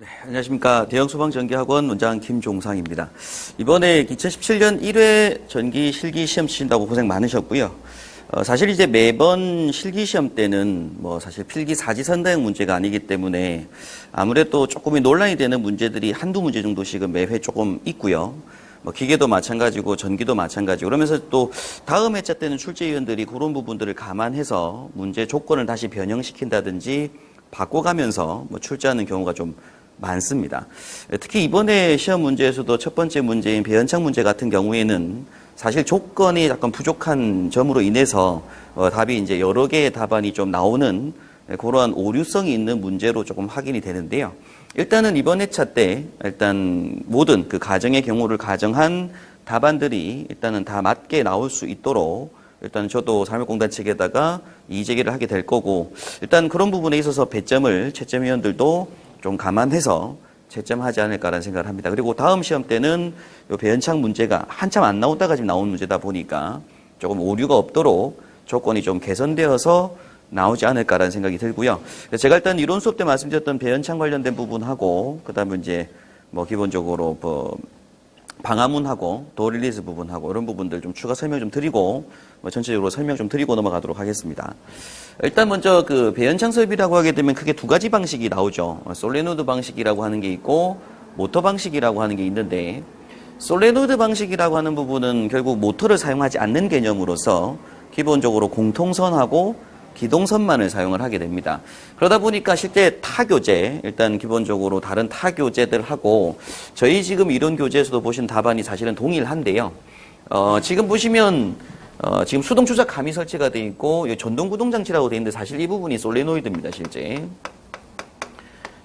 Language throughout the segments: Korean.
네, 안녕하십니까. 대형소방전기학원 원장 김종상입니다. 이번에 2017년 1회 전기 실기 시험 치신다고 고생 많으셨고요. 어, 사실 이제 매번 실기 시험 때는 뭐 사실 필기 사지 선다형 문제가 아니기 때문에 아무래도 조금이 논란이 되는 문제들이 한두 문제 정도씩은 매회 조금 있고요. 뭐 기계도 마찬가지고 전기도 마찬가지고 그러면서 또 다음 회차 때는 출제위원들이 그런 부분들을 감안해서 문제 조건을 다시 변형시킨다든지 바꿔가면서 뭐 출제하는 경우가 좀 많습니다. 특히 이번에 시험 문제에서도 첫 번째 문제인 배연창 문제 같은 경우에는 사실 조건이 약간 부족한 점으로 인해서 어, 답이 이제 여러 개의 답안이 좀 나오는 그러한 오류성이 있는 문제로 조금 확인이 되는데요. 일단은 이번 회차 때 일단 모든 그 가정의 경우를 가정한 답안들이 일단은 다 맞게 나올 수 있도록 일단 저도 삶의공단 측에다가 이의제기를 하게 될 거고 일단 그런 부분에 있어서 배점을 채점위원들도 좀 감안해서 채점하지 않을까라는 생각을 합니다. 그리고 다음 시험 때는 요 배연창 문제가 한참 안 나오다가 지금 나온 문제다 보니까 조금 오류가 없도록 조건이 좀 개선되어서 나오지 않을까라는 생각이 들고요. 제가 일단 이론 수업 때 말씀드렸던 배연창 관련된 부분하고 그다음에 이제 뭐 기본적으로 뭐 방화문하고 도 릴리즈 부분하고 이런 부분들 좀 추가 설명 좀 드리고 뭐 전체적으로 설명 좀 드리고 넘어가도록 하겠습니다. 일단 먼저 그 배연창 설비라고 하게 되면 크게 두 가지 방식이 나오죠. 솔레노드 방식이라고 하는 게 있고 모터 방식이라고 하는 게 있는데 솔레노드 방식이라고 하는 부분은 결국 모터를 사용하지 않는 개념으로서 기본적으로 공통선하고 기동선만을 사용을 하게 됩니다. 그러다 보니까 실제 타교재, 일단 기본적으로 다른 타교재들하고 저희 지금 이론 교재에서도 보신 답안이 사실은 동일한데요. 어, 지금 보시면 어, 지금 수동 추적 감이 설치가 되어 있고 전동 구동 장치라고 되어 있는데 사실 이 부분이 솔레노이드입니다, 실제.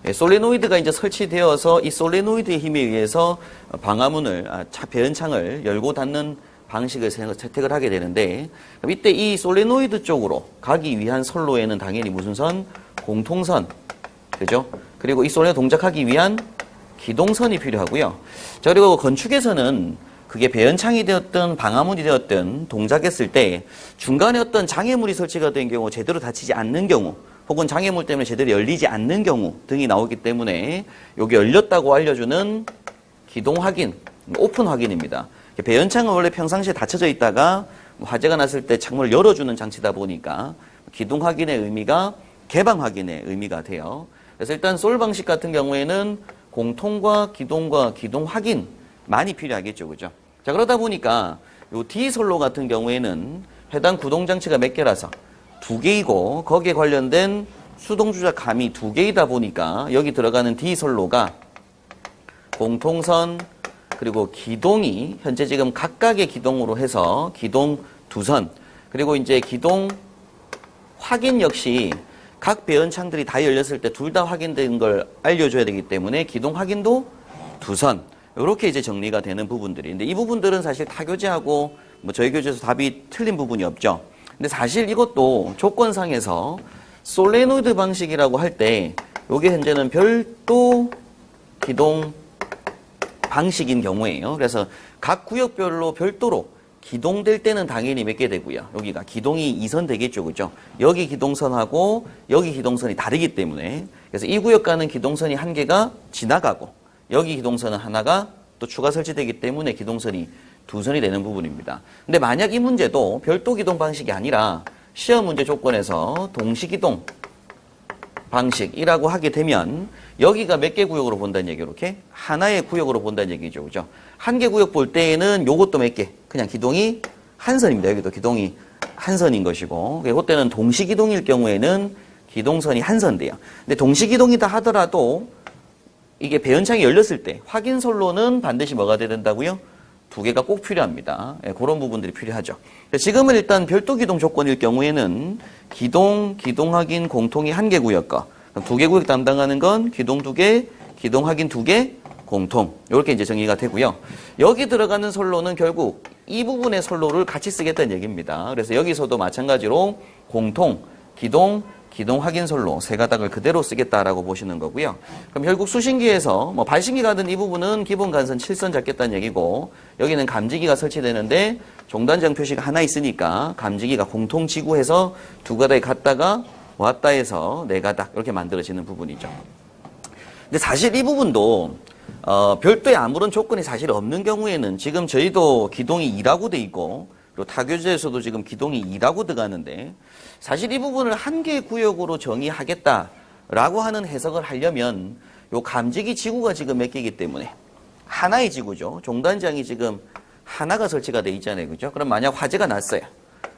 예, 솔레노이드가 이제 설치되어서 이 솔레노이드의 힘에 의해서 방화문을 아, 차 배연창을 열고 닫는 방식을 채택을 하게 되는데 이때 이 솔레노이드 쪽으로 가기 위한 선로에는 당연히 무슨 선? 공통선. 그죠? 그리고 이 솔레 동작하기 위한 기동선이 필요하고요. 자, 그리고 건축에서는 그게 배연창이 되었든 방화문이 되었든 동작했을 때 중간에 어떤 장애물이 설치가 된 경우 제대로 닫히지 않는 경우 혹은 장애물 때문에 제대로 열리지 않는 경우 등이 나오기 때문에 여기 열렸다고 알려주는 기동 확인, 오픈 확인입니다. 배연창은 원래 평상시에 닫혀져 있다가 뭐 화재가 났을 때 창문을 열어주는 장치다 보니까 기동 확인의 의미가 개방 확인의 의미가 돼요. 그래서 일단 솔 방식 같은 경우에는 공통과 기동과 기동 확인 많이 필요하겠죠, 그죠? 자 그러다 보니까 요 D 솔로 같은 경우에는 해당 구동 장치가 몇 개라서 두 개이고 거기에 관련된 수동 주작 감이 두 개이다 보니까 여기 들어가는 D 솔로가 공통선 그리고 기동이 현재 지금 각각의 기동으로 해서 기동 두 선, 그리고 이제 기동 확인 역시 각 배연 창들이 다 열렸을 때 둘 다 확인된 걸 알려줘야 되기 때문에 기동 확인도 두 선. 이렇게 이제 정리가 되는 부분들이. 근데 이 부분들은 사실 타 교재하고 뭐 저희 교재에서 답이 틀린 부분이 없죠. 근데 사실 이것도 조건상에서 솔레노이드 방식이라고 할때 이게 현재는 별도 기동 방식인 경우에요. 그래서 각 구역별로 별도로 기동될 때는 당연히 몇 개 되고요. 여기가 기동이 2선 되겠죠. 그죠? 여기 기동선하고 여기 기동선이 다르기 때문에 그래서 이 구역 가는 기동선이 한 개가 지나가고 여기 기동선은 하나가 또 추가 설치되기 때문에 기동선이 두 선이 되는 부분입니다. 근데 만약 이 문제도 별도 기동 방식이 아니라 시험 문제 조건에서 동시 기동 방식이라고 하게 되면 여기가 몇 개 구역으로 본다는 얘기 이렇게 하나의 구역으로 본다는 얘기죠. 그죠? 한 개 구역 볼 때에는 요것도 몇 개? 그냥 기동이 한 선입니다. 여기도 기동이 한 선인 것이고 그때는 동시 기동일 경우에는 기동선이 한 선돼요. 근데 동시 기동이다 하더라도 이게 배연창이 열렸을 때 확인 선로는 반드시 뭐가 돼야 된다고요? 두 개가 꼭 필요합니다. 예, 그런 부분들이 필요하죠. 지금은 일단 별도 기동 조건일 경우에는 기동, 기동 확인 공통이 한 개 구역과 두 개 구역 담당하는 건 기동 두 개, 기동 확인 두 개, 공통. 이렇게 이제 정의가 되고요. 여기 들어가는 선로는 결국 이 부분의 선로를 같이 쓰겠다는 얘기입니다. 그래서 여기서도 마찬가지로 공통, 기동, 기동 확인 선로 세 가닥을 그대로 쓰겠다라고 보시는 거고요. 그럼 결국 수신기에서 뭐 발신기 가든 이 부분은 기본 간선 7선 잡겠다는 얘기고 여기는 감지기가 설치되는데 종단장 표시가 하나 있으니까 감지기가 공통 지구해서 두 가닥에 갔다가 왔다 해서 네 가닥 이렇게 만들어지는 부분이죠. 근데 사실 이 부분도 어, 별도의 아무런 조건이 사실 없는 경우에는 지금 저희도 기동이 2라고 돼 있고 그리고 타교재에서도 지금 기동이 2라고 들어가는데 사실 이 부분을 한 개의 구역으로 정의하겠다라고 하는 해석을 하려면 요 감지기 지구가 지금 몇 개이기 때문에 하나의 지구죠. 종단장이 지금 하나가 설치가 돼 있잖아요. 그죠? 그럼 만약 화재가 났어요.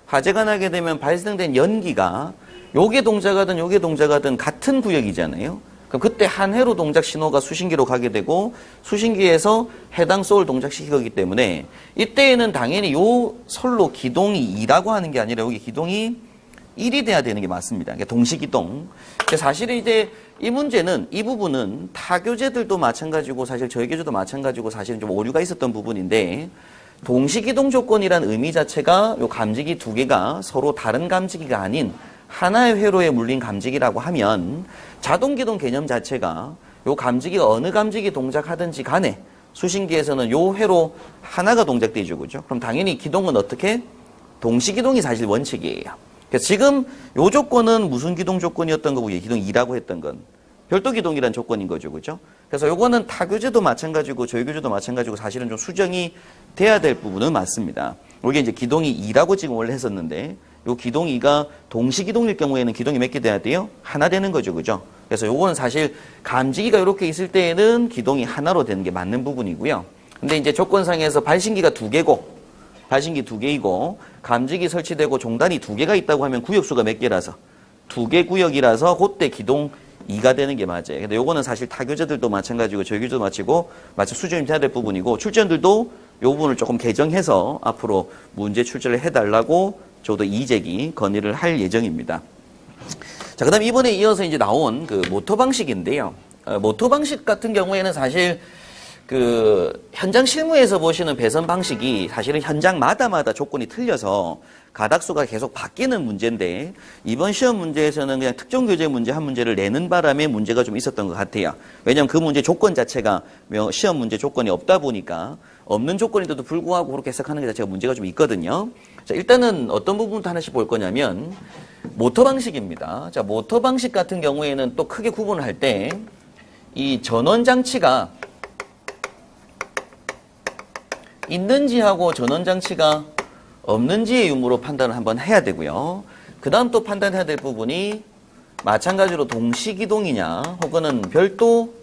화재가 나게 되면 발생된 연기가 요게 동작하든 요게 동작하든 같은 구역이잖아요. 그럼 그때 한 회로 동작 신호가 수신기로 가게 되고 수신기에서 해당 소울 동작시키기 거기 때문에 이때에는 당연히 요 선로 기동이 2라고 하는 게 아니라 여기 기동이 1이 돼야 되는 게 맞습니다. 그러니까 동시기동. 사실은 이제 이 문제는 이 부분은 타교재들도 마찬가지고 사실 저희 교재도 마찬가지고 사실은 좀 오류가 있었던 부분인데 동시기동 조건이란 의미 자체가 요 감지기 두 개가 서로 다른 감지기가 아닌 하나의 회로에 물린 감지기라고 하면 자동 기동 개념 자체가 요 감지기가 어느 감지기 동작하든지 간에 수신기에서는 요 회로 하나가 동작되죠. 그죠? 그럼 당연히 기동은 어떻게? 동시기동이 사실 원칙이에요. 그래서 지금 요 조건은 무슨 기동 조건이었던 거고, 예, 기동 2라고 했던 건 별도 기동이란 조건인 거죠. 그죠? 그래서 요거는 타교재도 마찬가지고 저희 교재도 마찬가지고 사실은 좀 수정이 돼야 될 부분은 맞습니다. 여기 이제 기동이 2라고 지금 원래 했었는데 요 기동 2가 동시 기동일 경우에는 기동이 몇 개 돼야 돼요? 하나 되는 거죠. 그죠? 그래서 요거는 사실 감지기가 이렇게 있을 때에는 기동이 하나로 되는 게 맞는 부분이고요. 근데 이제 조건상에서 발신기가 두 개고 발신기 두 개이고 감지기 설치되고 종단이 두 개가 있다고 하면 구역수가 몇 개라서 두 개 구역이라서 그때 기동 2가 되는 게 맞아요. 근데 요거는 사실 타교재들도 마찬가지고 저희 교재도 마치고 마치 수정이 돼야 될 부분이고 출전들도 요 부분을 조금 개정해서 앞으로 문제 출제를 해달라고 저도 이재기 건의를 할 예정입니다. 자, 그 다음 이번에 이어서 이제 나온 그 모터 방식인데요. 어, 모터 방식 같은 경우에는 사실 그 현장 실무에서 보시는 배선 방식이 사실은 현장마다마다 조건이 틀려서 가닥수가 계속 바뀌는 문제인데 이번 시험 문제에서는 그냥 특정 교재 문제 한 문제를 내는 바람에 문제가 좀 있었던 것 같아요. 왜냐하면 그 문제 조건 자체가 명- 시험 문제 조건이 없다 보니까 없는 조건인데도 불구하고 그렇게 해석하는 게 자체가 문제가 좀 있거든요. 자, 일단은 어떤 부분부터 하나씩 볼 거냐면 모터 방식입니다. 자, 모터 방식 같은 경우에는 또 크게 구분을 할 때 이 전원 장치가 있는지하고 전원 장치가 없는지의 유무로 판단을 한번 해야 되고요. 그 다음 또 판단해야 될 부분이 마찬가지로 동시기동이냐 혹은 별도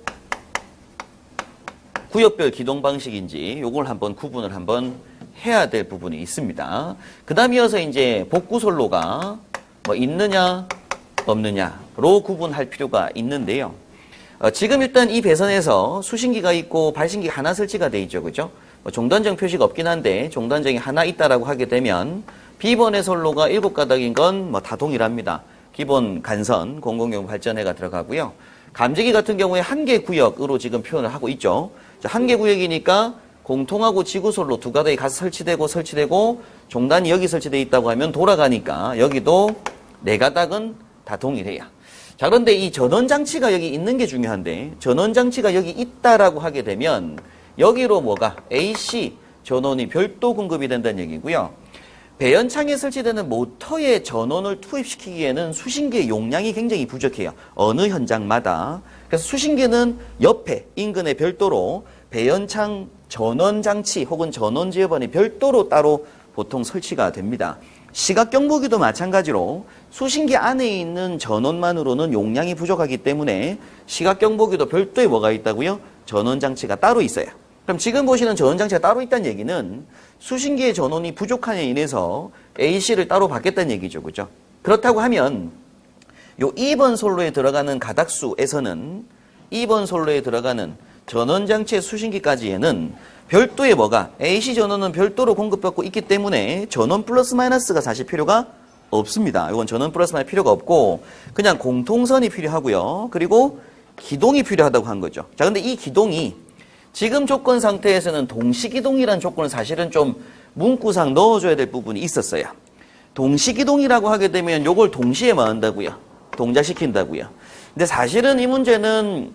구역별 기동 방식인지 요걸 한번 구분을 한번 해야 될 부분이 있습니다. 그 다음 이어서 이제 복구솔로가 뭐 있느냐 없느냐로 구분할 필요가 있는데요. 어, 지금 일단 이 배선에서 수신기가 있고 발신기가 하나 설치가 돼 있죠. 그죠? 뭐 종단정 표시가 없긴 한데 종단정이 하나 있다라고 하게 되면 B번의 선로가 일곱 가닥인 건 뭐 다 동일합니다. 기본 간선, 공공용 발전해가 들어가고요. 감지기 같은 경우에 한 개 구역으로 지금 표현을 하고 있죠. 한 개 구역이니까 공통하고 지구솔로 두 가닥이 같이 설치되고 설치되고 종단이 여기 설치되어 있다고 하면 돌아가니까 여기도 네 가닥은 다 동일해요. 자, 그런데 이 전원 장치가 여기 있는 게 중요한데 전원 장치가 여기 있다라고 하게 되면 여기로 뭐가 AC 전원이 별도 공급이 된다는 얘기고요. 배연창에 설치되는 모터의 전원을 투입시키기에는 수신기의 용량이 굉장히 부족해요. 어느 현장마다. 그래서 수신기는 옆에 인근에 별도로 배연창 전원 장치 혹은 전원 지휘반이 별도로 따로 보통 설치가 됩니다. 시각 경보기도 마찬가지로 수신기 안에 있는 전원만으로는 용량이 부족하기 때문에 시각 경보기도 별도에 뭐가 있다고요? 전원 장치가 따로 있어요. 그럼 지금 보시는 전원 장치가 따로 있다는 얘기는 수신기의 전원이 부족함에 인해서 AC를 따로 받겠다는 얘기죠. 그죠? 그렇다고 하면 요 2번 솔로에 들어가는 가닥수에서는 2번 솔로에 들어가는 전원 장치의 수신기까지에는 별도의 뭐가 AC 전원은 별도로 공급받고 있기 때문에 전원 플러스 마이너스가 사실 필요가 없습니다. 이건 전원 플러스 마이너스 필요가 없고 그냥 공통선이 필요하고요. 그리고 기동이 필요하다고 한 거죠. 자, 근데 이 기동이 지금 조건 상태에서는 동시기동이라는 조건을 사실은 좀 문구상 넣어줘야 될 부분이 있었어요. 동시기동이라고 하게 되면 요걸 동시에 뭐 한다고요? 동작시킨다고요. 근데 사실은 이 문제는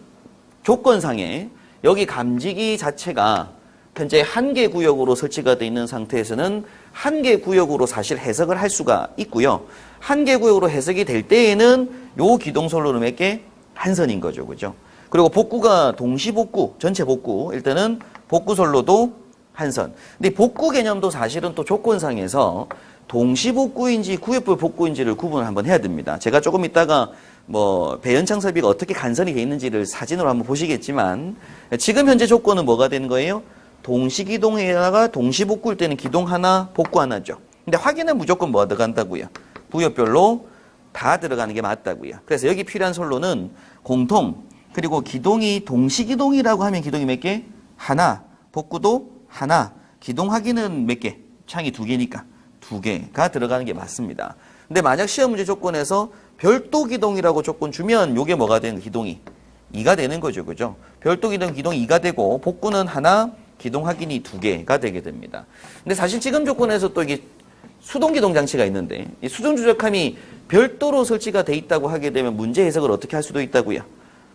조건상에 여기 감지기 자체가 현재 한 개 구역으로 설치가 되어 있는 상태에서는 한 개 구역으로 사실 해석을 할 수가 있고요. 한 개 구역으로 해석이 될 때에는 요 기동선로는 몇 개? 한 선인 거죠. 그죠? 그리고 복구가 동시 복구, 전체 복구. 일단은 복구 선로도 한 선. 근데 복구 개념도 사실은 또 조건상에서 동시 복구인지 구역별 복구인지를 구분을 한번 해야 됩니다. 제가 조금 이따가 뭐 배연창 설비가 어떻게 간선이 돼 있는지를 사진으로 한번 보시겠지만 지금 현재 조건은 뭐가 되는 거예요? 동시 기동에다가 동시 복구일 때는 기동 하나, 복구 하나죠. 근데 확인은 무조건 뭐 들어간다고요? 구역별로 다 들어가는 게 맞다고요. 그래서 여기 필요한 선로는 공통 그리고 기동이 동시 기동이라고 하면 기동이 몇 개? 하나. 복구도 하나. 기동 확인은 몇 개? 창이 두 개니까 두 개가 들어가는 게 맞습니다. 근데 만약 시험 문제 조건에서 별도 기동이라고 조건 주면 요게 뭐가 되는 기동이 2가 되는 거죠. 그죠? 별도 기동 기동이 2가 되고 복구는 하나, 기동 확인이 두 개가 되게 됩니다. 근데 사실 지금 조건에서 또 이게 수동 기동 장치가 있는데 이 수동 조작함이 별도로 설치가 돼 있다고 하게 되면 문제 해석을 어떻게 할 수도 있다고요.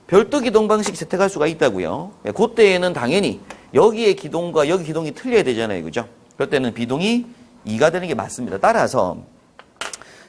별도 기동 방식 채택할 수가 있다고요. 예, 그때에는 당연히 여기의 기동과 여기 기동이 틀려야 되잖아요. 그죠? 그럴 때는 비동이 2가 되는 게 맞습니다. 따라서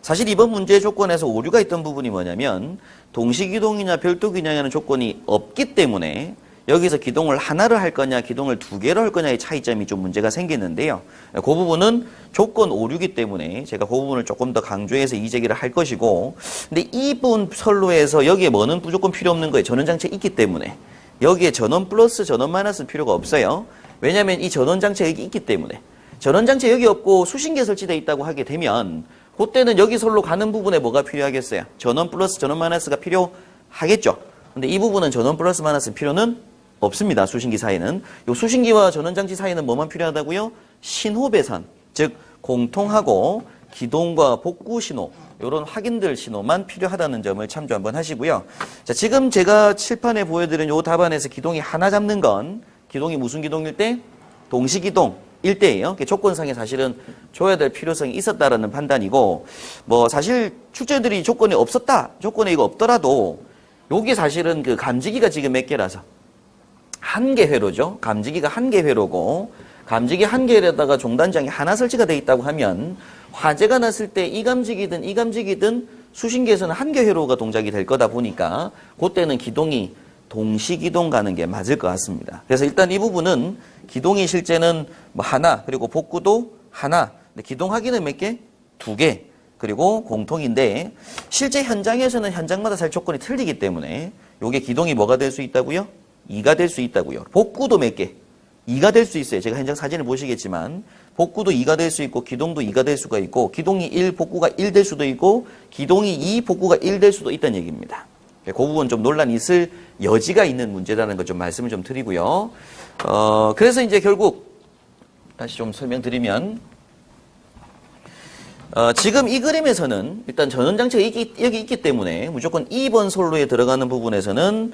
사실 이번 문제 조건에서 오류가 있던 부분이 뭐냐면 동시기동이냐 별도기동이냐는 조건이 없기 때문에 여기서 기동을 하나를 할 거냐 기동을 두 개로 할 거냐의 차이점이 좀 문제가 생기는데요. 그 부분은 조건 오류기 때문에 제가 그 부분을 조금 더 강조해서 이 제기를 할 것이고 근데 이분 선로에서 여기에 뭐는 무조건 필요 없는 거예요. 전원장치가 있기 때문에 여기에 전원 플러스 전원 마이너스 필요가 없어요. 왜냐하면 이 전원장치가 여기 있기 때문에 전원장치 여기 없고 수신기 설치되어 있다고 하게 되면 그때는 여기 선로 가는 부분에 뭐가 필요하겠어요? 전원 플러스 전원 마이너스가 필요하겠죠. 근데 이 부분은 전원 플러스 마이너스 필요는 없습니다. 수신기 사이는. 요 수신기와 전원장치 사이는 뭐만 필요하다고요? 신호 배선. 즉 공통하고 기동과 복구 신호 이런 확인들 신호만 필요하다는 점을 참조 한번 하시고요. 자, 지금 제가 칠판에 보여드린 요 답안에서 기동이 하나 잡는 건 기동이 무슨 기동일 때? 동시 기동. 일대예요 조건상에 사실은 줘야 될 필요성이 있었다라는 판단이고, 뭐, 사실 출제들이 조건이 없었다, 조건이 이거 없더라도, 요게 사실은 그 감지기가 지금 몇 개라서, 한 개 회로죠. 감지기가 한 개 회로고, 감지기 한 개에다가 종단장이 하나 설치가 돼 있다고 하면, 화재가 났을 때 이 감지기든 이 감지기든 수신기에서는 한 개 회로가 동작이 될 거다 보니까, 그때는 기동이 동시 기동 가는 게 맞을 것 같습니다. 그래서 일단 이 부분은 기동이 실제는 뭐 하나 그리고 복구도 하나 근데 기동 확인은 몇 개? 두 개. 그리고 공통인데 실제 현장에서는 현장마다 살 조건이 틀리기 때문에 요게 기동이 뭐가 될 수 있다고요? 2가 될 수 있다고요. 복구도 몇 개? 2가 될 수 있어요. 제가 현장 사진을 보시겠지만 복구도 2가 될 수 있고 기동도 2가 될 수가 있고 기동이 1, 복구가 1 될 수도 있고 기동이 2, 복구가 1 될 수도 있다는 얘기입니다. 그 부분 좀 논란이 있을 여지가 있는 문제라는 것좀 말씀을 좀 드리고요. 어, 그래서 이제 결국 다시 좀 설명드리면 어, 지금 이 그림에서는 일단 전원장치가 있기, 여기 있기 때문에 무조건 2번 솔로에 들어가는 부분에서는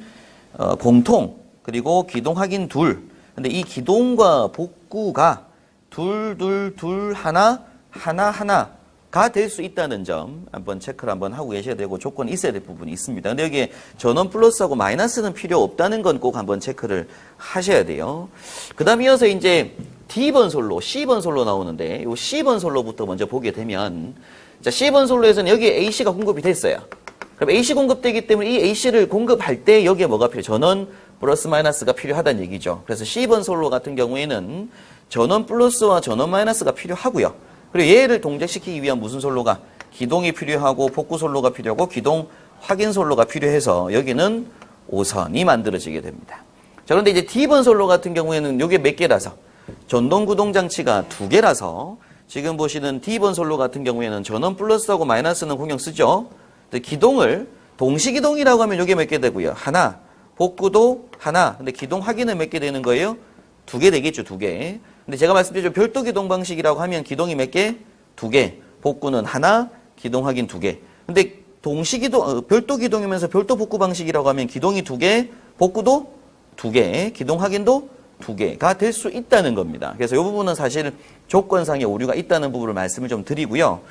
어, 공통 그리고 기동 확인 둘. 근데 이 기동과 복구가 둘, 둘, 둘, 하나, 하나, 하나 가 될 수 있다는 점 한번 체크를 한번 하고 계셔야 되고 조건이 있어야 될 부분이 있습니다. 근데 여기에 전원 플러스하고 마이너스는 필요 없다는 건 꼭 한번 체크를 하셔야 돼요. 그 다음 이어서 이제 D번 솔로, C번 솔로 나오는데 이 C번 솔로부터 먼저 보게 되면 자, C번 솔로에서는 여기에 AC가 공급이 됐어요. 그럼 AC 공급되기 때문에 이 AC를 공급할 때 여기에 뭐가 필요? 전원 플러스 마이너스가 필요하다는 얘기죠. 그래서 C번 솔로 같은 경우에는 전원 플러스와 전원 마이너스가 필요하고요. 그리고 얘를 동작시키기 위한 무슨 솔로가 기동이 필요하고 복구 솔로가 필요하고 기동 확인 솔로가 필요해서 여기는 5선이 만들어지게 됩니다. 자, 그런데 이제 D번 솔로 같은 경우에는 이게 몇 개라서 전동 구동 장치가 두 개라서 지금 보시는 D번 솔로 같은 경우에는 전원 플러스하고 마이너스는 공용 쓰죠. 기동을 동시 기동이라고 하면 이게 몇 개 되고요. 하나. 복구도 하나. 근데 기동 확인은 몇 개 되는 거예요? 두 개 되겠죠, 두 개. 근데 제가 말씀드렸죠. 별도 기동 방식이라고 하면 기동이 몇 개? 두 개. 복구는 하나, 기동 확인 두 개. 근데 동시 기동, 어, 별도 기동이면서 별도 복구 방식이라고 하면 기동이 두 개, 복구도 두 개, 기동 확인도 두 개가 될 수 있다는 겁니다. 그래서 이 부분은 사실 조건상의 오류가 있다는 부분을 말씀을 좀 드리고요.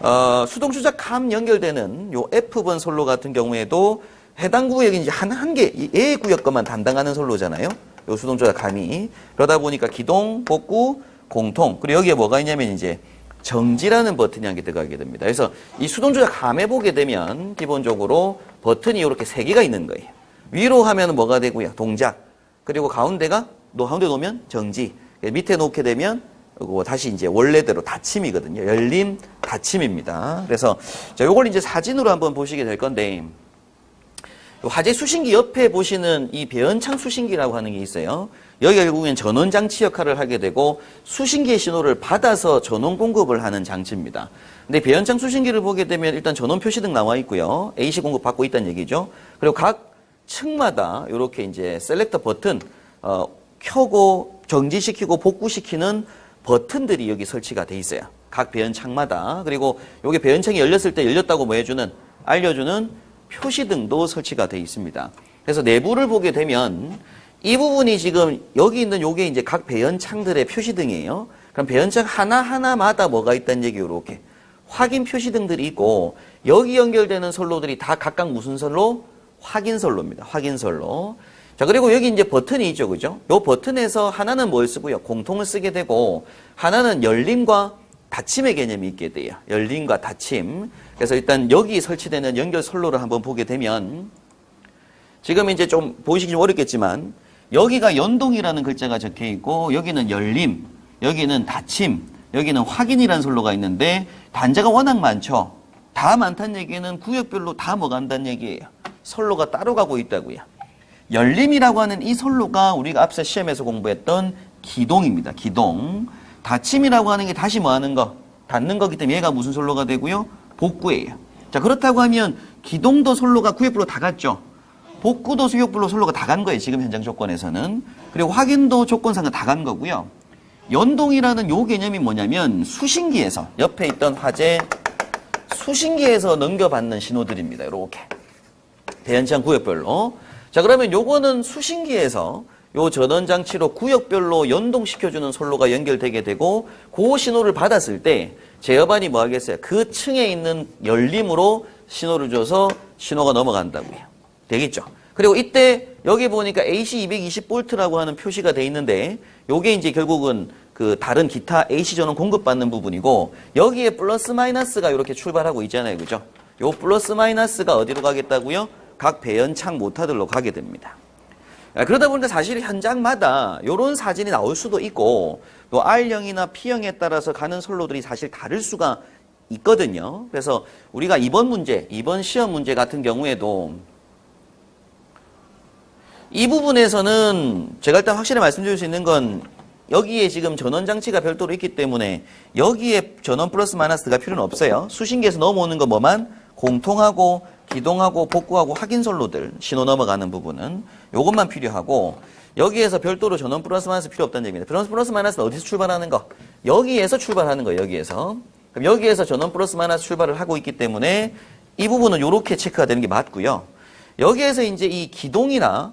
어, 수동 조작 감 연결되는 요 F번 솔로 같은 경우에도 해당 구역이 이제 한, 한 개, A 구역 것만 담당하는 솔로잖아요. 요 수동 조작 감이. 그러다 보니까 기동, 복구, 공통. 그리고 여기에 뭐가 있냐면 이제 정지라는 버튼이 한 개 들어가게 됩니다. 그래서 이 수동 조작 감에 보게 되면 기본적으로 버튼이 이렇게 세 개가 있는 거예요. 위로 하면 뭐가 되고요? 동작. 그리고 가운데가 노 가운데 놓으면 정지. 밑에 놓게 되면 다시 이제 원래대로 닫힘이거든요. 열림 닫힘입니다. 그래서 자, 요걸 이제 사진으로 한번 보시게 될 건데 요 화재 수신기 옆에 보시는 이 배연창 수신기라고 하는 게 있어요. 여기가 결국엔 전원 장치 역할을 하게 되고 수신기의 신호를 받아서 전원 공급을 하는 장치입니다. 근데 배연창 수신기를 보게 되면 일단 전원 표시등 나와 있고요. AC 공급 받고 있다는 얘기죠. 그리고 각 층마다 이렇게 이제 셀렉터 버튼 어, 켜고 정지시키고 복구시키는 버튼들이 여기 설치가 돼 있어요. 각 배연창마다. 그리고 여기 배연창이 열렸을 때 열렸다고 뭐 해주는 알려주는 표시등도 설치가 돼 있습니다. 그래서 내부를 보게 되면 이 부분이 지금 여기 있는 요게 이제 각 배연창들의 표시등이에요. 그럼 배연창 하나하나마다 뭐가 있다는 얘기 이렇게 확인 표시등들이 있고 여기 연결되는 선로들이 다 각각 무슨 선로? 확인선로입니다. 확인선로. 자, 그리고 여기 이제 버튼이 있죠. 그죠? 요 버튼에서 하나는 뭘 쓰고요? 공통을 쓰게 되고 하나는 열림과 닫힘의 개념이 있게 돼요. 열림과 닫힘. 그래서 일단 여기 설치되는 연결 선로를 한번 보게 되면 지금 이제 좀 보시기 좀 어렵겠지만 여기가 연동이라는 글자가 적혀 있고 여기는 열림, 여기는 닫힘, 여기는 확인이라는 선로가 있는데 단자가 워낙 많죠. 다 많다는 얘기는 구역별로 다 뭐가 한다는 얘기예요. 선로가 따로 가고 있다고요. 열림이라고 하는 이 선로가 우리가 앞서 시험에서 공부했던 기동입니다. 기동. 닫힘이라고 하는 게 다시 뭐 하는 거? 닫는 거기 때문에 얘가 무슨 선로가 되고요? 복구예요. 자, 그렇다고 하면 기동도 선로가 구역별로 다 갔죠. 복구도 수역별로 선로가 다 간 거예요. 지금 현장 조건에서는. 그리고 확인도 조건상은 다 간 거고요. 연동이라는 요 개념이 뭐냐면 수신기에서 옆에 있던 화재 수신기에서 넘겨받는 신호들입니다. 이렇게. 대연창 구역별로. 자, 그러면 요거는 수신기에서 요 전원 장치로 구역별로 연동시켜주는 선로가 연결되게 되고 그 신호를 받았을 때 제어반이 뭐 하겠어요? 그 층에 있는 열림으로 신호를 줘서 신호가 넘어간다고요. 되겠죠? 그리고 이때 여기 보니까 AC 220V라고 하는 표시가 돼 있는데 요게 이제 결국은 그 다른 기타 AC 전원 공급받는 부분이고 여기에 플러스 마이너스가 이렇게 출발하고 있잖아요. 그죠? 요 플러스 마이너스가 어디로 가겠다고요? 각 배연창 모터들로 가게 됩니다. 아, 그러다 보니까 사실 현장마다 이런 사진이 나올 수도 있고 또 R형이나 P형에 따라서 가는 선로들이 사실 다를 수가 있거든요. 그래서 우리가 이번 문제, 이번 시험 문제 같은 경우에도 이 부분에서는 제가 일단 확실히 말씀드릴 수 있는 건 여기에 지금 전원 장치가 별도로 있기 때문에 여기에 전원 플러스 마이너스가 필요는 없어요. 수신기에서 넘어오는 거 뭐만 공통하고 기동하고 복구하고 확인 선로들 신호 넘어가는 부분은 요것만 필요하고 여기에서 별도로 전원 플러스 마이너스 필요 없다는 얘기입니다. 플러스 플러스 마이너스는 어디서 출발하는 거? 여기에서 출발하는 거예요. 여기에서. 그럼 여기에서 전원 플러스 마이너스 출발을 하고 있기 때문에 이 부분은 이렇게 체크가 되는 게 맞고요. 여기에서 이제 이 기동이나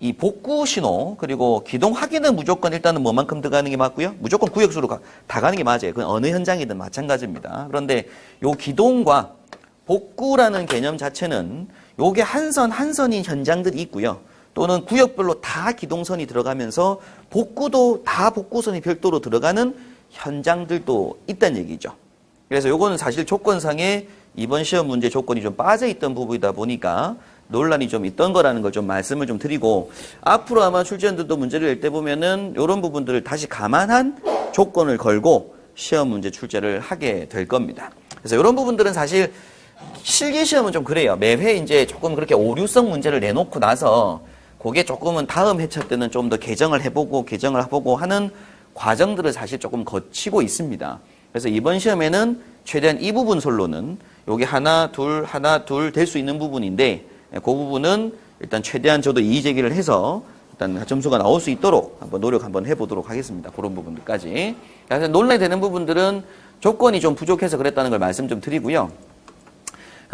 이 복구 신호 그리고 기동 확인은 무조건 일단은 뭐만큼 들어가는 게 맞고요. 무조건 구역수로 가, 다 가는 게 맞아요. 그건 어느 현장이든 마찬가지입니다. 그런데 요 기동과 복구라는 개념 자체는 요게 한 선 한 선인 현장들이 있고요. 또는 구역별로 다 기동선이 들어가면서 복구도 다 복구선이 별도로 들어가는 현장들도 있다는 얘기죠. 그래서 요거는 사실 조건상에 이번 시험 문제 조건이 좀 빠져 있던 부분이다 보니까 논란이 좀 있던 거라는 걸 좀 말씀을 좀 드리고 앞으로 아마 출제원들도 문제를 낼 때 보면은 이런 부분들을 다시 감안한 조건을 걸고 시험 문제 출제를 하게 될 겁니다. 그래서 이런 부분들은 사실 실기 시험은 좀 그래요. 매회 이제 조금 그렇게 오류성 문제를 내놓고 나서 그게 조금은 다음 회차 때는 좀 더 개정을 해보고 개정을 해보고 하는 과정들을 사실 조금 거치고 있습니다. 그래서 이번 시험에는 최대한 이 부분 솔로는 여기 하나, 둘, 하나, 둘 될 수 있는 부분인데 그 부분은 일단 최대한 저도 이의 제기를 해서 일단 점수가 나올 수 있도록 한번 노력 한번 해보도록 하겠습니다. 그런 부분들까지. 그래서 논란이 되는 부분들은 조건이 좀 부족해서 그랬다는 걸 말씀 좀 드리고요.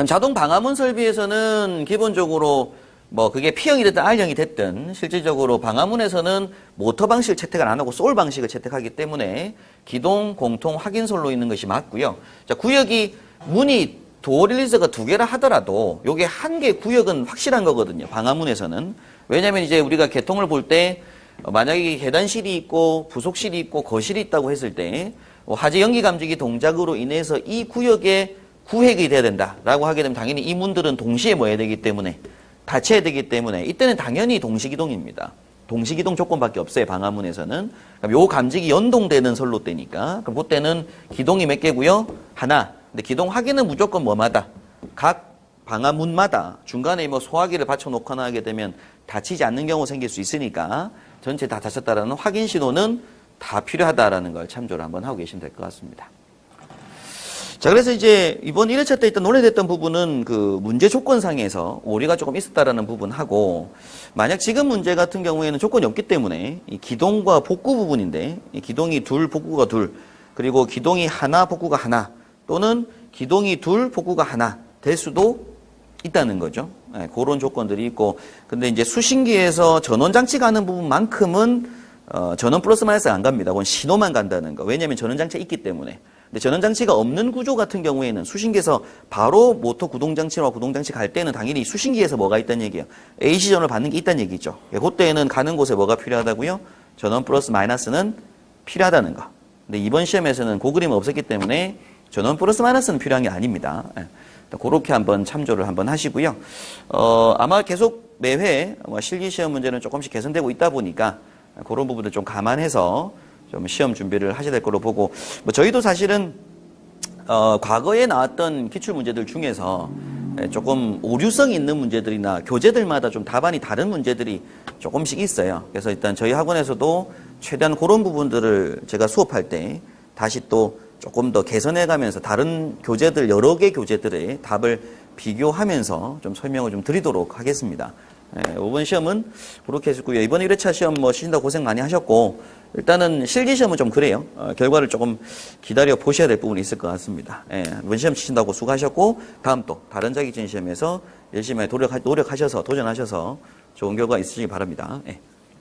자동 방화문 설비에서는 기본적으로 뭐 그게 P형이 됐든 R형이 됐든 실질적으로 방화문에서는 모터 방식을 채택을 안 하고 솔 방식을 채택하기 때문에 기동 공통 확인솔로 있는 것이 맞고요. 자, 구역이 문이 도어 릴리즈가 두 개라 하더라도 요게 한 개 구역은 확실한 거거든요. 방화문에서는. 왜냐면 이제 우리가 개통을 볼 때 만약에 계단실이 있고 부속실이 있고 거실이 있다고 했을 때 어, 화재 연기 감지기 동작으로 인해서 이 구역에 구획이 돼야 된다라고 하게 되면 당연히 이 문들은 동시에 모여야 되기 때문에 닫혀야 되기 때문에 이때는 당연히 동시기동입니다. 동시기동 조건밖에 없어요. 방화문에서는. 그럼 요 감직이 연동되는 선로 때니까. 그럼 그때는 기동이 몇 개고요? 하나. 근데 기동 확인은 무조건 뭐마다? 각 방화문마다 중간에 뭐 소화기를 받쳐 놓거나 하게 되면 닫히지 않는 경우 생길 수 있으니까 전체 다 닫혔다라는 확인 신호는 다 필요하다라는 걸 참조를 한번 하고 계시면 될 것 같습니다. 자, 그래서 이제 이번 1회차 때 일단 논의됐던 부분은 그 문제 조건상에서 오류가 조금 있었다라는 부분하고 만약 지금 문제 같은 경우에는 조건이 없기 때문에 이 기동과 복구 부분인데 이 기동이 둘, 복구가 둘 그리고 기동이 하나, 복구가 하나 또는 기동이 둘, 복구가 하나 될 수도 있다는 거죠. 예, 그런 조건들이 있고 근데 이제 수신기에서 전원 장치 가는 부분만큼은 어, 전원 플러스 마이너스 안 갑니다. 그건 신호만 간다는 거. 왜냐하면 전원 장치가 있기 때문에. 근데 전원 장치가 없는 구조 같은 경우에는 수신기에서 바로 모터 구동 장치와 구동 장치 갈 때는 당연히 수신기에서 뭐가 있다는 얘기예요. AC 전원을 받는 게 있다는 얘기죠. 예, 그때는 가는 곳에 뭐가 필요하다고요? 전원 플러스 마이너스는 필요하다는 거. 근데 이번 시험에서는 그 그림 없었기 때문에 전원 플러스 마이너스는 필요한 게 아닙니다. 예. 그렇게 한번 참조를 한번 하시고요. 어, 아마 계속 매회 뭐 실기 시험 문제는 조금씩 개선되고 있다 보니까 그런 부분들 좀 감안해서 좀 시험 준비를 하셔야 될 거로 보고 뭐 저희도 사실은 어, 과거에 나왔던 기출 문제들 중에서 예, 조금 오류성 있는 문제들이나 교재들마다 좀 답안이 다른 문제들이 조금씩 있어요. 그래서 일단 저희 학원에서도 최대한 그런 부분들을 제가 수업할 때 다시 또 조금 더 개선해 가면서 다른 교재들 여러 개 교재들의 답을 비교하면서 좀 설명을 좀 드리도록 하겠습니다. 예, 이번 시험은 그렇게 했고요. 이번 1회차 시험 뭐 쉬신다 고생 많이 하셨고 일단은 실기 시험은 좀 그래요. 어, 결과를 조금 기다려 보셔야 될 부분이 있을 것 같습니다. 예, 이번 시험 치신다고 수고하셨고 다음 또 다른 자격증 시험에서 열심히 노력 노력하셔서 도전하셔서 좋은 결과 있으시기 바랍니다. 예.